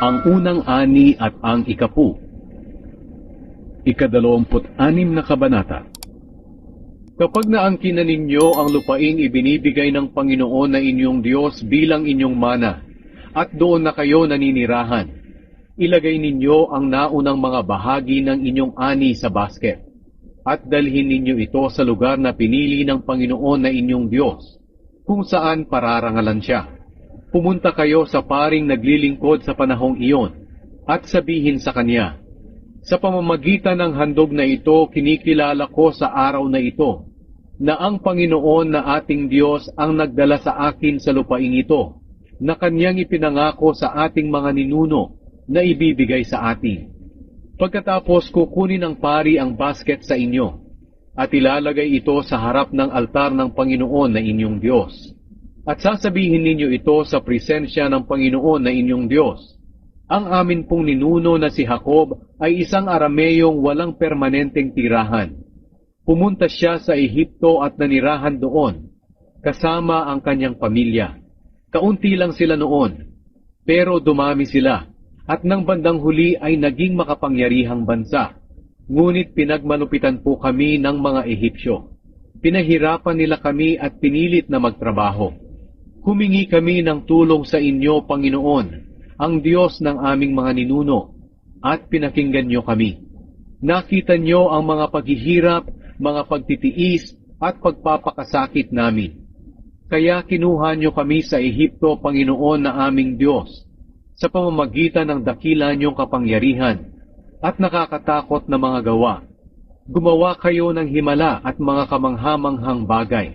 ang unang ani at ang ikapu. Ikadalawamput anim na kabanata. Kapag naangkin na ninyo ang lupaing ibinibigay ng Panginoon na inyong Diyos bilang inyong mana, at doon na kayo naninirahan, ilagay ninyo ang naunang mga bahagi ng inyong ani sa basket, at dalhin ninyo ito sa lugar na pinili ng Panginoon na inyong Diyos, kung saan pararangalan siya. Pumunta kayo sa paring naglilingkod sa panahong iyon, at sabihin sa kanya, Sa pamamagitan ng handog na ito, kinikilala ko sa araw na ito, na ang Panginoon na ating Diyos ang nagdala sa akin sa lupaing ito, na kanyang ipinangako sa ating mga ninuno na ibibigay sa atin. Pagkatapos kukunin ng pari ang basket sa inyo, at ilalagay ito sa harap ng altar ng Panginoon na inyong Diyos. At sasabihin ninyo ito sa presensya ng Panginoon na inyong Diyos. Ang amin pong ninuno na si Jacob ay isang Arameyong walang permanenteng tirahan. Pumunta siya sa Ehipto at nanirahan doon, kasama ang kanyang pamilya. Kaunti lang sila noon, pero dumami sila, at nang bandang huli ay naging makapangyarihang bansa. Ngunit pinagmalupitan po kami ng mga Ehipsyo. Pinahirapan nila kami at pinilit na magtrabaho. Humingi kami ng tulong sa inyo, Panginoon, ang Diyos ng aming mga ninuno, at pinakinggan nyo kami. Nakita nyo ang mga paghihirap, mga pagtitiis, at pagpapakasakit namin. Kaya kinuha nyo kami sa Ehipto, Panginoon na aming Diyos, sa pamamagitan ng dakila niyong kapangyarihan at nakakatakot na mga gawa. Gumawa kayo ng himala at mga kamanghamanghang bagay.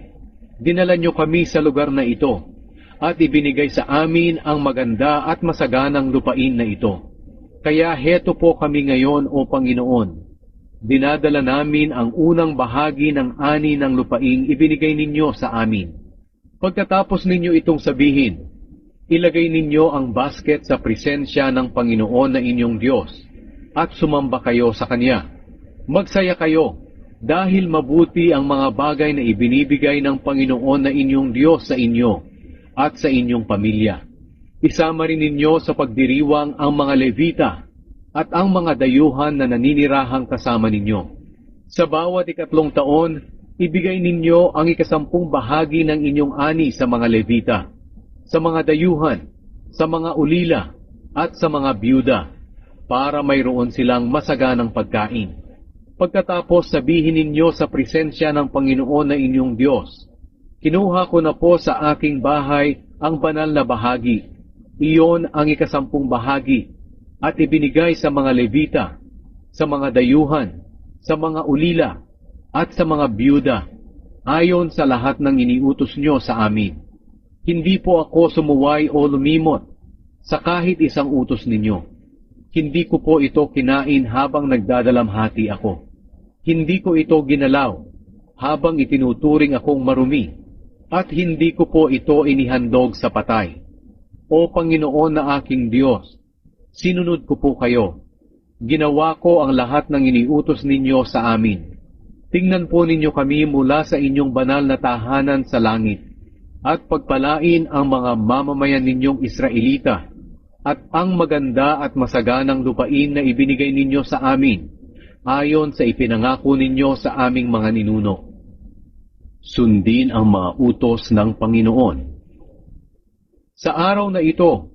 Dinala nyo kami sa lugar na ito, at ibinigay sa amin ang maganda at masaganang lupain na ito. Kaya heto po kami ngayon, O Panginoon. Dinadala namin ang unang bahagi ng ani ng lupaing ibinigay ninyo sa amin. Pagkatapos ninyo itong sabihin, ilagay ninyo ang basket sa presensya ng Panginoon na inyong Diyos, at sumamba kayo sa Kanya. Magsaya kayo, dahil mabuti ang mga bagay na ibinibigay ng Panginoon na inyong Diyos sa inyo, at sa inyong pamilya. Isama rin ninyo sa pagdiriwang ang mga Levita at ang mga dayuhan na naninirahang kasama ninyo. Sa bawat ikatlong taon, ibigay ninyo ang ikasampung bahagi ng inyong ani sa mga Levita, sa mga dayuhan, sa mga ulila, at sa mga byuda, para mayroon silang masaganang pagkain. Pagkatapos sabihin ninyo sa presensya ng Panginoon na inyong Diyos, Kinuha ko na po sa aking bahay ang banal na bahagi. Iyon ang ikasampung bahagi at ibinigay sa mga Levita, sa mga dayuhan, sa mga ulila, at sa mga byuda, ayon sa lahat ng iniutos nyo sa amin. Hindi po ako sumuway o lumimot sa kahit isang utos ninyo. Hindi ko po ito kinain habang nagdadalamhati ako. Hindi ko ito ginalaw habang itinuturing akong marumi at hindi ko po ito inihandog sa patay. O Panginoon na aking Diyos, sinunod ko po kayo. Ginawa ko ang lahat ng iniutos ninyo sa amin. Tingnan po ninyo kami mula sa inyong banal na tahanan sa langit, at pagpalain ang mga mamamayan ninyong Israelita, at ang maganda at masaganang lupain na ibinigay ninyo sa amin, ayon sa ipinangako ninyo sa aming mga ninuno sundin ang mga utos ng Panginoon. Sa araw na ito,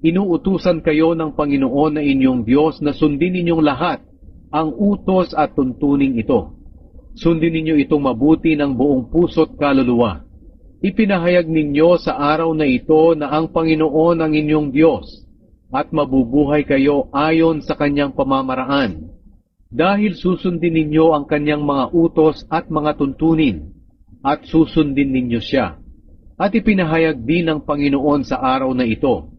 inuutusan kayo ng Panginoon na inyong Diyos na sundin ninyong lahat ang utos at tuntuning ito. Sundin ninyo itong mabuti ng buong puso't kaluluwa. Ipinahayag ninyo sa araw na ito na ang Panginoon ang inyong Diyos at mabubuhay kayo ayon sa kanyang pamamaraan. Dahil susundin ninyo ang kanyang mga utos at mga tuntunin, at susundin ninyo siya. At ipinahayag din ng Panginoon sa araw na ito,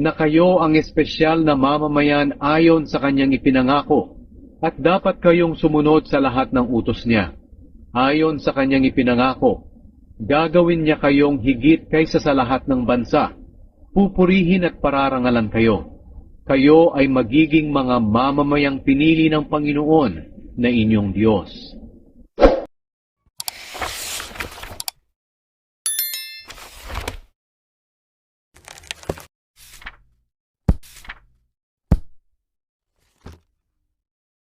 na kayo ang espesyal na mamamayan ayon sa kanyang ipinangako, at dapat kayong sumunod sa lahat ng utos niya. Ayon sa kanyang ipinangako, gagawin niya kayong higit kaysa sa lahat ng bansa. Pupurihin at pararangalan kayo. Kayo ay magiging mga mamamayang pinili ng Panginoon na inyong Diyos.